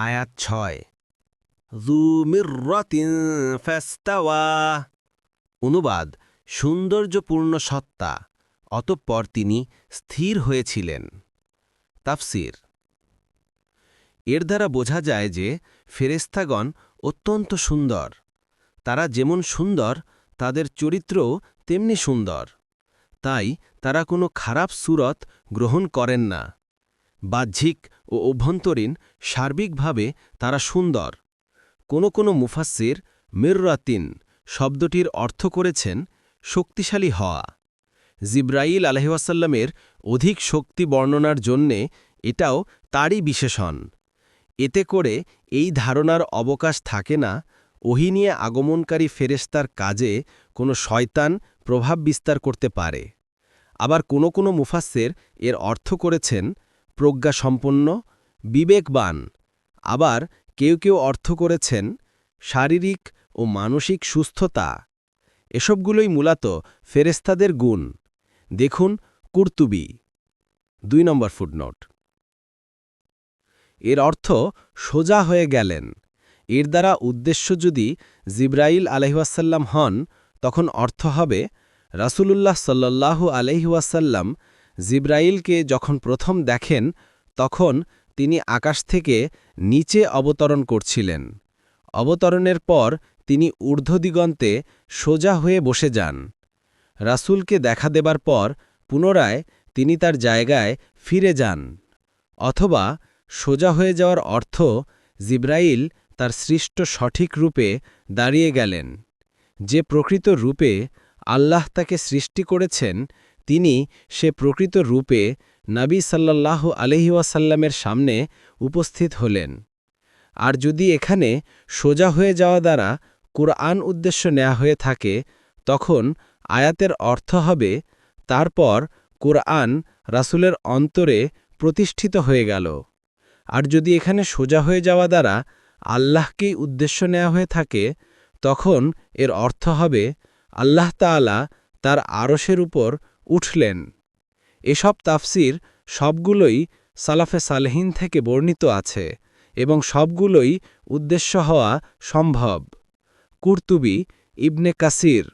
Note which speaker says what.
Speaker 1: আয়াত ছয়। অনুবাদ, সৌন্দর্যপূর্ণ সত্তা, অতঃপর তিনি স্থির হয়েছিলেন। তাফসির, এর দ্বারা বোঝা যায় যে ফেরেস্তাগণ অত্যন্ত সুন্দর। তারা যেমন সুন্দর, তাদের চরিত্রও তেমনি সুন্দর। তাই তারা কোনো খারাপ সুরত গ্রহণ করেন না। বাহ্যিক ও অভ্যন্তরীণ সার্বিকভাবে তারা সুন্দর। কোনো কোনো মুফাসির মির্রাতিন শব্দটির অর্থ করেছেন শক্তিশালী হওয়া। জিব্রাইল আলহিউসাল্লামের অধিক শক্তি বর্ণনার জন্যে এটাও তারই বিশেষণ। এতে করে এই ধারণার অবকাশ থাকে না, ওহি নিয়ে আগমনকারী ফেরেস্তার কাজে কোনো শয়তান প্রভাব বিস্তার করতে পারে। আবার কোনো কোনো মুফাসের এর অর্থ করেছেন প্রজ্ঞাসম্পন্ন, বিবেকবান। আবার কেউ কেউ অর্থ করেছেন, শারীরিক ও মানসিক সুস্থতা। এসবগুলোই মূলত ফেরেস্তাদের গুণ। দেখুন কুর্তুবি। দুই নম্বর ফুটনোট। এর অর্থ সোজা হয়ে গেলেন। এর দ্বারা উদ্দেশ্য যদি জিব্রাইল আলহিউসাল্লাম হন, তখন অর্থ হবে রাসুলুল্লাহ সাল্লাল্লাহু আলহিউসাল্লাম জিব্রাইলকে যখন প্রথম দেখেন, তখন তিনি আকাশ থেকে নিচে অবতরণ করছিলেন। অবতরণের পর তিনি ঊর্ধ্বদিগন্তে সোজা হয়ে বসে যান। রাসূলকে দেখা দেবার পর পুনরায় তিনি তার জায়গায় ফিরে যান। অথবা সোজা হয়ে যাওয়ার অর্থ জিব্রাইল তার সৃষ্ট সঠিক রূপে দাঁড়িয়ে গেলেন। যে প্রকৃত রূপে আল্লাহ তাকে সৃষ্টি করেছেন তিনি সে প্রকৃত রূপে নবী সাল্লাল্লাহু আলহিউসাল্লামের সামনে উপস্থিত হলেন। আর যদি এখানে সোজা হয়ে যাওয়া দ্বারা কুরআন উদ্দেশ্য নেওয়া হয়ে থাকে, তখন আয়াতের অর্থ হবে, তারপর কুরআন রাসূলের অন্তরে প্রতিষ্ঠিত হয়ে গেল। আর যদি এখানে সোজা হয়ে যাওয়া দ্বারা আল্লাহকেই উদ্দেশ্য নেওয়া হয়ে থাকে, তখন এর অর্থ হবে, আল্লাহ তাআলা তার আরশের উপর উঠলেন। এসব তাফসির সবগুলোই সালাফে সালেহীন থেকে বর্ণিত আছে এবং সবগুলোই উদ্দেশ্য হওয়া সম্ভব। কুর্তুবি, ইবনে কাসির